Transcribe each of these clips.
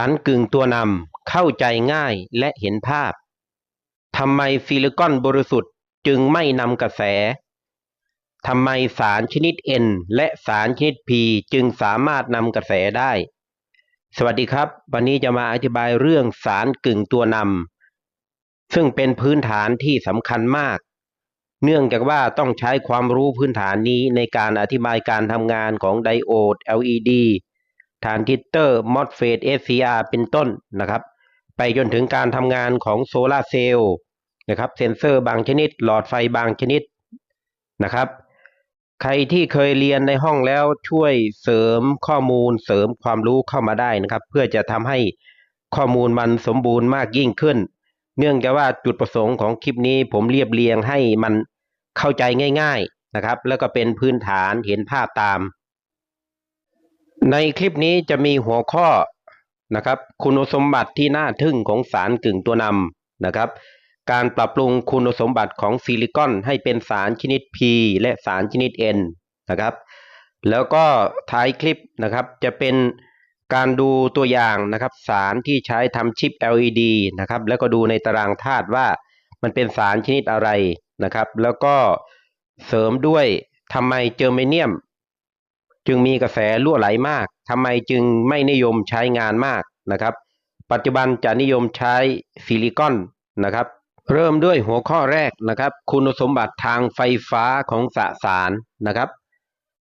ารกึ่งตัวนำเข้าใจง่ายและเห็นภาพทำไมซิลิคอนบริสุทธิ์จึงไม่นำกระแสทำไมสารชนิด N และสารชนิด P จึงสามารถนำกระแสได้ สวัสดีครับ วันนี้จะมาอธิบายเรื่องสารกึ่งตัวนำซึ่งเป็นพื้นฐานที่สำคัญมาก เนื่องจากว่าต้องใช้ความรู้พื้นฐานนี้ในการอธิบายการทำงานของไดโอด LED ทรานซิสเตอร์มอสเฟต SCR เป็นต้นนะครับ ไปจนถึงการทำงานของโซลาร์เซลล์นะครับเซนเซอร์บางชนิด หลอดไฟบางชนิดนะครับ ใครที่เคยเรียนในห้องแล้วช่วยเสริมข้อมูลเสริมความรู้เข้ามาได้นะครับ เพื่อจะทำให้ข้อมูลมันสมบูรณ์มากยิ่งขึ้น เนื่องจากว่าจุดประสงค์ของคลิปนี้ผมเรียบเรียงให้มันเข้าใจง่าย ๆนะครับ แล้วก็เป็นพื้นฐานเห็นภาพตาม ในคลิปนี้จะมีหัวข้อนะครับ คุณสมบัติที่น่าทึ่งของสารกึ่งตัวนำนะครับ การปรับปรุงคุณสมบัติของซิลิคอนให้เป็นสารชนิด P และสารชนิด N นะครับ แล้วก็ท้ายคลิปนะครับจะเป็นการดูตัวอย่างนะครับ สารที่ใช้ทำชิป LED นะครับ แล้วก็ดูในตารางธาตุว่ามันเป็นสารชนิดอะไรนะครับ แล้วก็เสริมด้วยทำไมเจอร์เมเนียม จึงมีกระแสรั่วไหลมากทำไมจึงไม่นิยมใช้งานมากนะครับ ปัจจุบันจะนิยมใช้ซิลิคอนนะครับ เริ่มด้วยหัวข้อแรกนะครับ คุณสมบัติทางไฟฟ้าของสสารนะครับ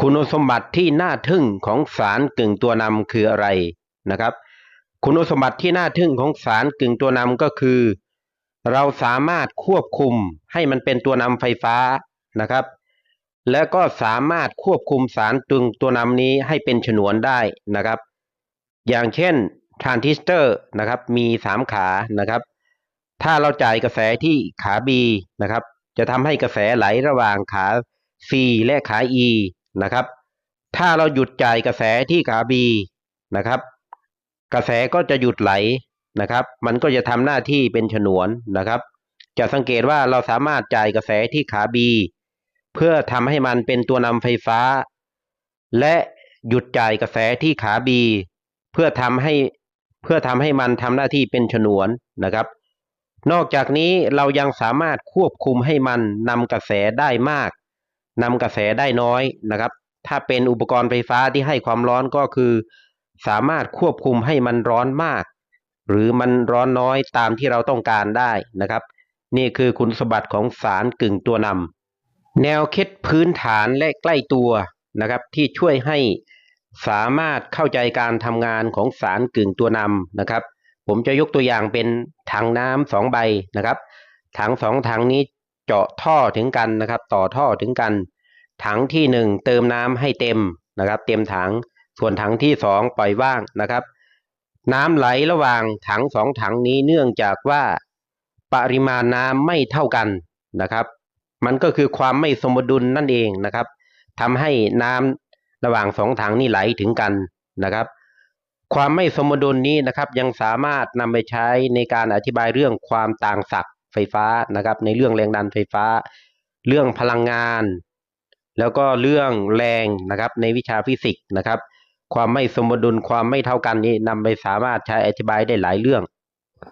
คุณสมบัติที่น่าทึ่งของสารกึ่งตัวนำคืออะไรนะครับ คุณสมบัติที่น่าทึ่งของสารกึ่งตัวนำก็คือ เราสามารถควบคุมให้มันเป็นตัวนำไฟฟ้านะครับ และก็สามารถควบคุมสารตึงตัวนำนี้ให้เป็นฉนวนได้นะครับ อย่างเช่นทรานซิสเตอร์นะครับ มีสามขานะครับ ถ้าเราจ่ายกระแสที่ขา B นะครับ จะทำให้กระแสไหลระหว่างขา C และขา E นะครับ ถ้าเราหยุดจ่ายกระแสที่ขา B นะครับ กระแสก็จะหยุดไหลนะครับ มันก็จะทำหน้าที่เป็นฉนวนนะครับ จะสังเกตว่าเราสามารถจ่ายกระแสที่ขา B เพื่อทำให้มันเป็นตัวนำไฟฟ้า และหยุดจ่ายกระแสที่ขา B เพื่อทำให้เพื่อทำให้มันทำหน้าที่เป็นฉนวนนะครับ นอกจากนี้เรายังสามารถควบคุมให้มันนำกระแสได้มากนำกระแสได้น้อยนะครับ ถ้าเป็นอุปกรณ์ไฟฟ้าที่ให้ความร้อนก็คือ สามารถควบคุมให้มันร้อนมาก หรือมันร้อนน้อยตามที่เราต้องการได้นะครับ นี่คือคุณสมบัติของสารกึ่งตัวนำ แนวคิดพื้นฐานและใกล้ตัวนะครับที่ช่วยให้สามารถเข้าใจการทำงานของสารกึ่งตัวนำนะครับ ผมจะยกตัวอย่างเป็นถังน้ำสองใบนะครับถังสองถังนี้เจาะท่อถึงกันนะครับ ต่อท่อถึงกัน ถังที่หนึ่งเติมน้ำให้เต็มนะครับ เต็มถังส่วนถังที่สองปล่อยว่างนะครับ น้ำไหลระหว่างถังสองถังนี้เนื่องจากว่าปริมาณน้ำไม่เท่ากันนะครับ มันก็คือความไม่สมดุลนั่นเองนะครับทำให้น้ำระหว่างสองถังนี้ไหลถึงกันนะครับ ความไม่สมดุลนี้นะครับ ยังสามารถนำไปใช้ในการอธิบายเรื่องความต่างศักย์ไฟฟ้านะครับ ในเรื่องแรงดันไฟฟ้า เรื่องพลังงาน แล้วก็เรื่องแรงนะครับ ในวิชาฟิสิกส์นะครับ ความไม่สมดุลความไม่เท่ากันนี้นำไปสามารถใช้อธิบายได้หลายเรื่อง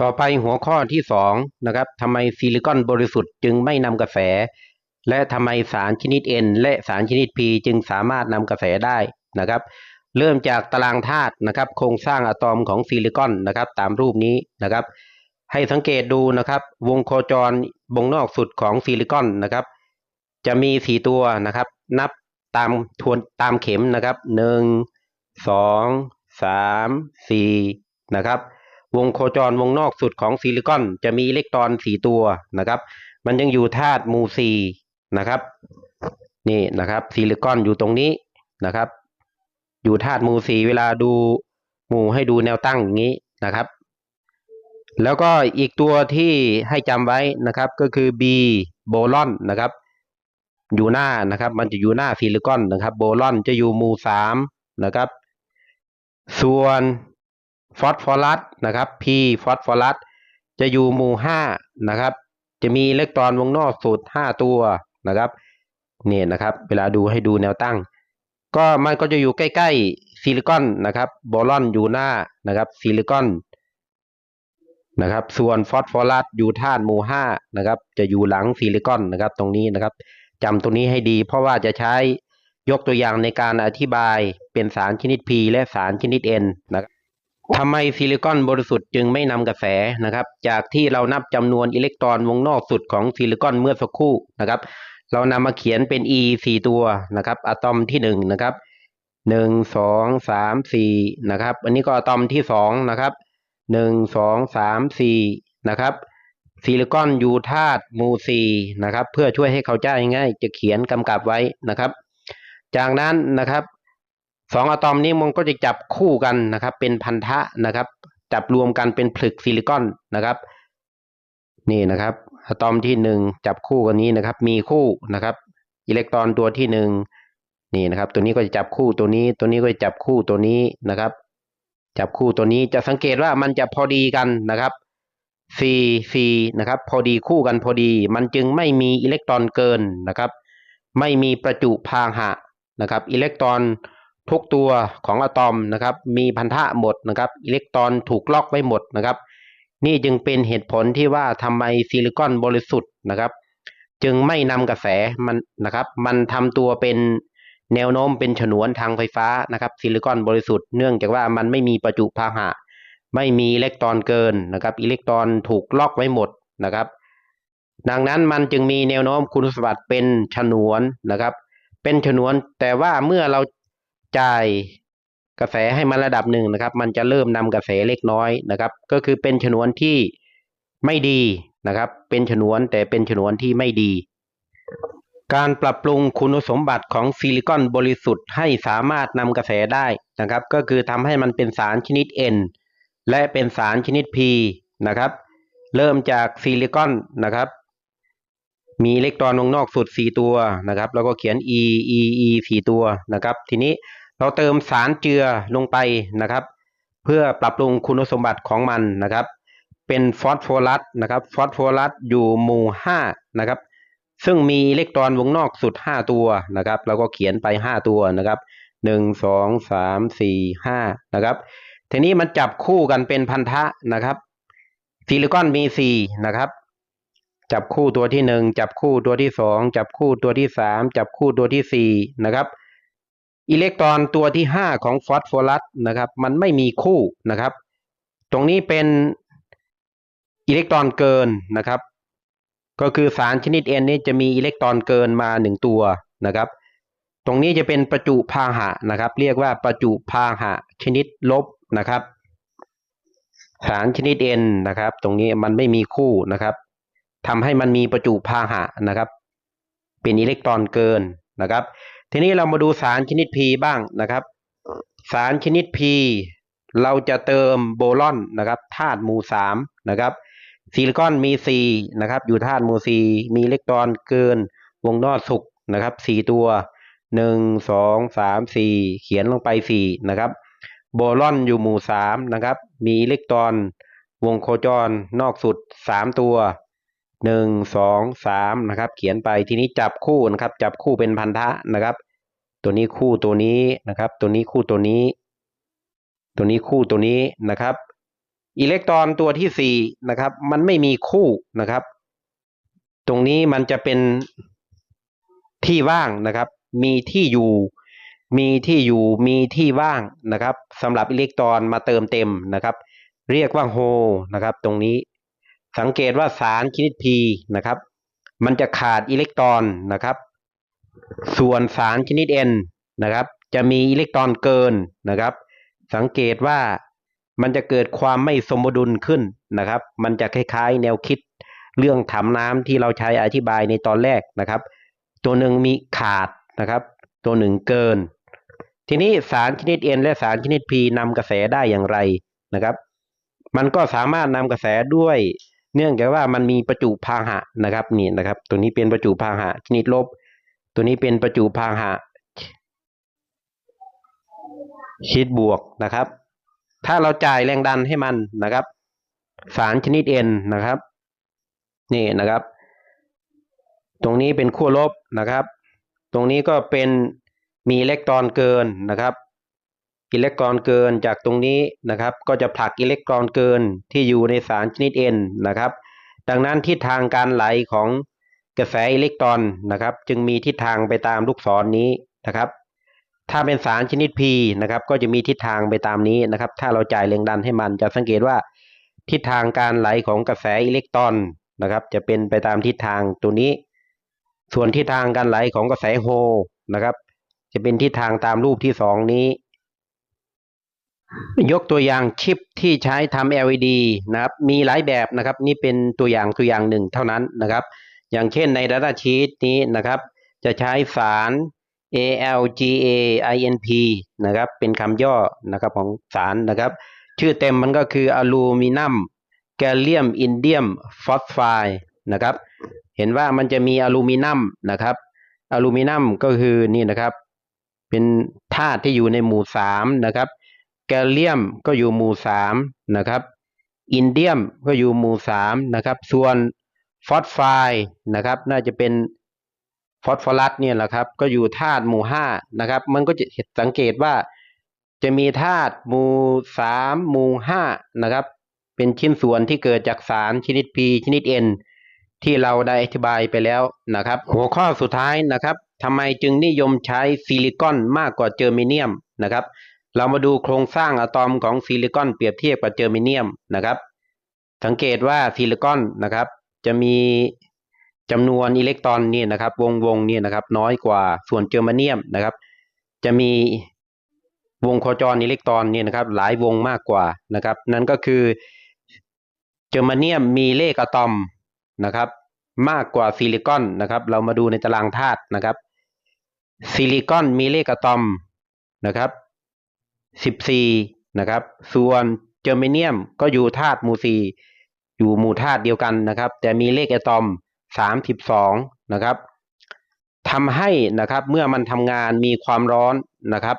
ต่อไปหัวข้อที่สองนะครับทำไมซิลิคอนบริสุทธิ์จึงไม่นำกระแส และทำไมสารชนิด N และสารชนิด P จึงสามารถนำกระแสได้นะครับ เริ่มจากตารางธาตุนะครับ โครงสร้างอะตอมของซิลิคอนนะครับ ตามรูปนี้นะครับ ให้สังเกตดูนะครับ วงโคจรวงนอกสุดของซิลิคอนนะครับ จะมีสี่ตัวนะครับ นับตามทวนตามเข็มนะครับหนึ่งสองสามสี่นะครับ วงโคจรวงนอกสุดของซิลิคอนจะมีอิเล็กตรอนสี่ตัวนะครับ มันยังอยู่ธาตุหมู่สี่นะครับนี่นะครับซิลิคอนอยู่ตรงนี้นะครับ อยู่ธาตุหมู่สี่เวลาดูหมู่ให้ดูแนวตั้งอย่างนี้นะครับ แล้วก็อีกตัวที่ให้จำไว้นะครับก็คือ B โบลอนนะครับ อยู่หน้านะครับ มันจะอยู่หน้าซิลิคอนนะครับ โบลอนจะอยู่หมู่สามนะครับ ส่วน ฟอสฟอรัสนะครับ P ฟอสฟอรัสจะอยู่หมู่ห้านะครับ จะมีอิเล็กตรอนวงนอกสุดห้าตัวนะครับเนี่ยนะครับ เวลาดูให้ดูแนวตั้ง ก็มันก็จะอยู่ใกล้ๆซิลิคอนนะครับโบรอนอยู่หน้านะครับซิลิคอนนะครับ ส่วนฟอสฟอรัสอยู่ธาตุหมู่ห้านะครับ จะอยู่หลังซิลิคอนนะครับ ตรงนี้นะครับจำตรงนี้ให้ดี เพราะว่าจะใช้ยกตัวอย่างในการอธิบายเป็นสารชนิด P และสารชนิด N นะครับ ทำไมซิลิคอนบริสุทธิ์จึงไม่นำกระแสนะครับ จากที่เรานับจำนวนอิเล็กตรอนวงนอกสุดของซิลิคอนเมื่อสักครู่นะครับ เรานำมาเขียนเป็น e สี่ตัวนะครับอะตอมที่หนึ่งนะครับหนึ่งสองสามสี่นะครับ อันนี้ก็อะตอมที่สองนะครับหนึ่งสองสามสี่นะครับซิลิคอนยูธาตมู่สี่นะครับ เพื่อช่วยให้เข้าใจง่าย จะเขียนกำกับไว้นะครับ จากนั้นนะครับ สองอะตอมนี้มันก็จะจับคู่กันนะครับ เป็นพันธะนะครับ จับรวมกันเป็นผลึกซิลิคอนนะครับ นี่นะครับอะตอมที่หนึ่งจับคู่กันนี้นะครับ มีคู่นะครับ อิเล็กตรอนตัวที่หนึ่งนี่นะครับ ตัวนี้ก็จะจับคู่ตัวนี้ ตัวนี้ก็จะจับคู่ตัวนี้นะครับ จับคู่ตัวนี้จะสังเกตว่ามันจะพอดีกันนะครับ C C นะครับ พอดีคู่กันพอดี มันจึงไม่มีอิเล็กตรอนเกินนะครับ ไม่มีประจุพาหะนะครับ อิเล็กตรอน ทุกตัวของอะตอมนะครับ มีพันธะหมดนะครับ อิเล็กตรอนถูกล็อกไว้หมดนะครับ นี่จึงเป็นเหตุผลที่ว่าทำไมซิลิคอนบริสุทธิ์นะครับ จึงไม่นำกระแสมันนะครับ มันทำตัวเป็นแนวโน้มเป็นฉนวนทางไฟฟ้านะครับซิลิคอนบริสุทธิ์เนื่องจากว่ามันไม่มีประจุพาหะ ไม่มีอิเล็กตรอนเกินนะครับ อิเล็กตรอนถูกล็อกไว้หมดนะครับ ดังนั้นมันจึงมีแนวโน้มคุณสมบัติเป็นฉนวนนะครับ เป็นฉนวนแต่ว่าเมื่อเรา จ่ายกระแสให้มันระดับหนึ่งนะครับ มันจะเริ่มนำกระแสเล็กน้อยนะครับ ก็คือเป็นฉนวนที่ไม่ดีนะครับ เป็นฉนวนแต่เป็นฉนวนที่ไม่ดี การปรับปรุงคุณสมบัติของซิลิคอนบริสุทธิ์ให้สามารถนำกระแสได้นะครับ ก็คือทำให้มันเป็นสารชนิด N และเป็นสารชนิด P นะครับ เริ่มจากซิลิคอนนะครับ มีอิเล็กตรอนวงนอกสุด 4 ตัวนะครับ แล้วก็เขียน E E E 4 ตัวนะครับ ทีนี้ เราเติมสารเจือลงไปนะครับ เพื่อปรับปรุงคุณสมบัติของมันนะครับ เป็นฟอสโฟรัสนะครับฟอสโฟรัสอยู่หมู่5นะครับซึ่งมีอิเล็กตรอนวงนอกสุด 5 ตัวนะครับแล้วก็เขียนไป 5 ตัวนะครับ 1 2 3 4 5นะครับทีนี้มันจับคู่กันเป็นพันธะนะครับซิลิคอนมีสี่นะครับจับคู่ตัวที่หนึ่งจับคู่ตัวที่สองจับคู่ตัวที่สามจับคู่ตัวที่สี่นะครับ อิเล็กตรอนตัวที่ห้าของฟอสโฟรัสนะครับ มันไม่มีคู่นะครับ ตรงนี้เป็นอิเล็กตรอนเกินนะครับ ก็คือสารชนิด N นี้จะมีอิเล็กตรอนเกินมาหนึ่งตัวนะครับ ตรงนี้จะเป็นประจุพาหะนะครับ เรียกว่าประจุพาหะชนิดลบนะครับ สารชนิด N นะครับ ตรงนี้มันไม่มีคู่นะครับทำให้มันมีประจุพาหะนะครับ เป็นอิเล็กตรอนเกินนะครับ ทีนี้เรามาดูสารชนิด P บ้างนะครับ สารชนิด P เราจะเติมโบรอนนะครับธาตุหมู่สามนะครับซิลิคอนมีสี่นะครับอยู่ธาตุหมู่สี่มีอิเล็กตรอนเกินวงนอกสุกนะครับสี่ตัวหนึ่งสองสามสี่เขียนลงไปสี่นะครับโบรอนอยู่หมู่สามนะครับมีอิเล็กตรอนวงโคจรนอกสุดสามตัว หนึ่งสองสามนะครับ เขียนไปทีนี้จับคู่นะครับ จับคู่เป็นพันธะนะครับ ตัวนี้คู่ตัวนี้นะครับ ตัวนี้คู่ตัวนี้ ตัวนี้คู่ตัวนี้นะครับ อิเล็กตรอนตัวที่สี่นะครับ มันไม่มีคู่นะครับ ตรงนี้มันจะเป็นที่ว่างนะครับ มีที่อยู่ มีที่อยู่มีที่ว่างนะครับสำหรับอิเล็กตรอนมาเติมเต็มนะครับ เรียกว่าโฮนะครับ ตรงนี้ สังเกตว่าสารชนิด P นะครับ มันจะขาดอิเล็กตรอนนะครับ ส่วนสารชนิด N นะครับ จะมีอิเล็กตรอนเกินนะครับ สังเกตว่ามันจะเกิดความไม่สมดุลขึ้นนะครับ มันจะคล้ายๆ แนวคิดเรื่องถังน้ำที่เราใช้อธิบายในตอนแรกนะครับ ตัวหนึ่งมีขาดนะครับ ตัวหนึ่งเกิน ทีนี้สารชนิด N และสารชนิด P นำกระแสได้อย่างไรนะครับ มันก็สามารถนำกระแสด้วย เนื่องจากว่ามันมีประจุพาหะนะครับนี่นะครับ ตัวนี้เป็นประจุพาหะชนิดลบ ตัวนี้เป็นประจุพาหะชนิดบวกนะครับ ถ้าเราจ่ายแรงดันให้มันนะครับ สารชนิด N นะครับ นี่นะครับ ตรงนี้เป็นขั้วลบนะครับ ตรงนี้ก็เป็นมีอิเล็กตรอนเกินนะครับ อิเล็กตรอนเกินจากตรงนี้นะครับ ก็จะผลักอิเล็กตรอนเกินที่อยู่ในสารชนิด N นะครับ ดังนั้นทิศทางการไหลของกระแสอิเล็กตรอนนะครับ จึงมีทิศทางไปตามลูกศรนนี้นะครับ ถ้าเป็นสารชนิด P นะครับก็จะมีทิศทางไปตามนี้นะครับ ถ้าเราจ่ายแรงดันให้มันจะสังเกตว่า ทิศทางการไหลของกระแสอิเล็กตรอนนะครับ จะเป็นไปตามทิศทางตัวนี้ ส่วนทิศทางการไหลของกระแสโฮนะครับ จะเป็นทิศทางตามรูปที่สองนี้ ยกตัวอย่างชิปที่ใช้ทำ LED นะครับ มีหลายแบบนะครับ นี่เป็นตัวอย่างตัวอย่างหนึ่งเท่านั้นนะครับ อย่างเช่นใน Data Sheet นี้นะครับ จะใช้สาร ALGAINP นะครับ เป็นคำย่อนะครับของสารนะครับ ชื่อเต็มมันก็คืออลูมิเนียมแกลเลียมอินเดียมฟอสไฟด์นะครับ เห็นว่ามันจะมีอลูมิเนียมนะครับ อลูมิเนียมก็คือนี่นะครับ เป็นธาตุที่อยู่ในหมู่สามนะครับ แกลเลียมก็อยู่หมู่สามนะครับอินเดียมก็อยู่หมู่สามนะครับ ส่วนฟอสไฟนะครับ น่าจะเป็นฟอสฟอรัสเนี่ยแหละครับ ก็อยู่ธาตุหมู่ห้านะครับ มันก็จะสังเกตว่าจะมีธาตุหมู่สามหมู่ห้านะครับ เป็นชิ้นส่วนที่เกิดจากสารชนิด P ชนิด N ที่เราได้อธิบายไปแล้วนะครับ หัวข้อสุดท้ายนะครับทำไมจึงนิยมใช้ซิลิคอนมากกว่าเจอร์เมเนียมนะครับ เรามาดูโครงสร้างอะตอมของซิลิคอนเปรียบเทียบกับเจอร์เมเนียมนะครับ สังเกตว่าซิลิคอนนะครับ จะมีจำนวนอิเล็กตรอนนี่นะครับ วงวงนี่นะครับ น้อยกว่าส่วนเจอร์เมเนียมนะครับ จะมีวงโคจรอิเล็กตรอนนี่นะครับ หลายวงมากกว่านะครับ นั่นก็คือเจอร์เมเนียมมีเลขอะตอมนะครับ มากกว่าซิลิคอนนะครับ เรามาดูในตารางธาตุนะครับซิลิคอนมีเลขอะตอมนะครับ 14 นะครับ ส่วนเจอร์เมเนียมก็อยู่ธาตุหมู่สี่อยู่หมู่ธาตุเดียวกันนะครับ แต่มีเลขอะตอม 32 นะครับทำให้นะครับเมื่อมันทำงานมีความร้อนนะครับ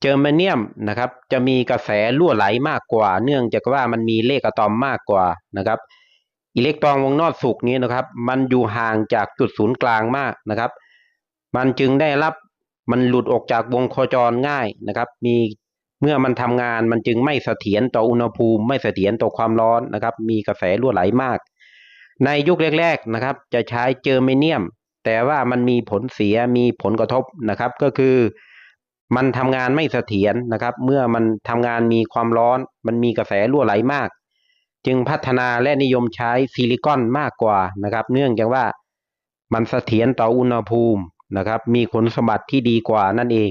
เจอร์เมเนียมนะครับ จะมีกระแสรั่วไหลมากกว่า เนื่องจากว่ามันมีเลขอะตอมมากกว่านะครับ อิเล็กตรอนวงนอกสุกนี้นะครับ มันอยู่ห่างจากจุดศูนย์กลางมากนะครับ มันจึงได้รับ มันหลุดออกจากวงโคจรง่ายนะครับ มีเมื่อมันทำงานมันจึงไม่เสถียรต่ออุณหภูมิ ไม่เสถียรต่อความร้อนนะครับ มีกระแสรั่วไหลมาก ในยุคแรกๆนะครับ จะใช้เจอร์เมเนียม แต่ว่ามันมีผลเสียมีผลกระทบนะครับ ก็คือมันทำงานไม่เสถียรนะครับ เมื่อมันทำงานมีความร้อน มันมีกระแสรั่วไหลมาก จึงพัฒนาและนิยมใช้ซิลิคอนมากกว่านะครับ เนื่องจากว่ามันเสถียรต่ออุณหภูมิ นะครับ มีคุณสมบัติที่ดีกว่านั่นเอง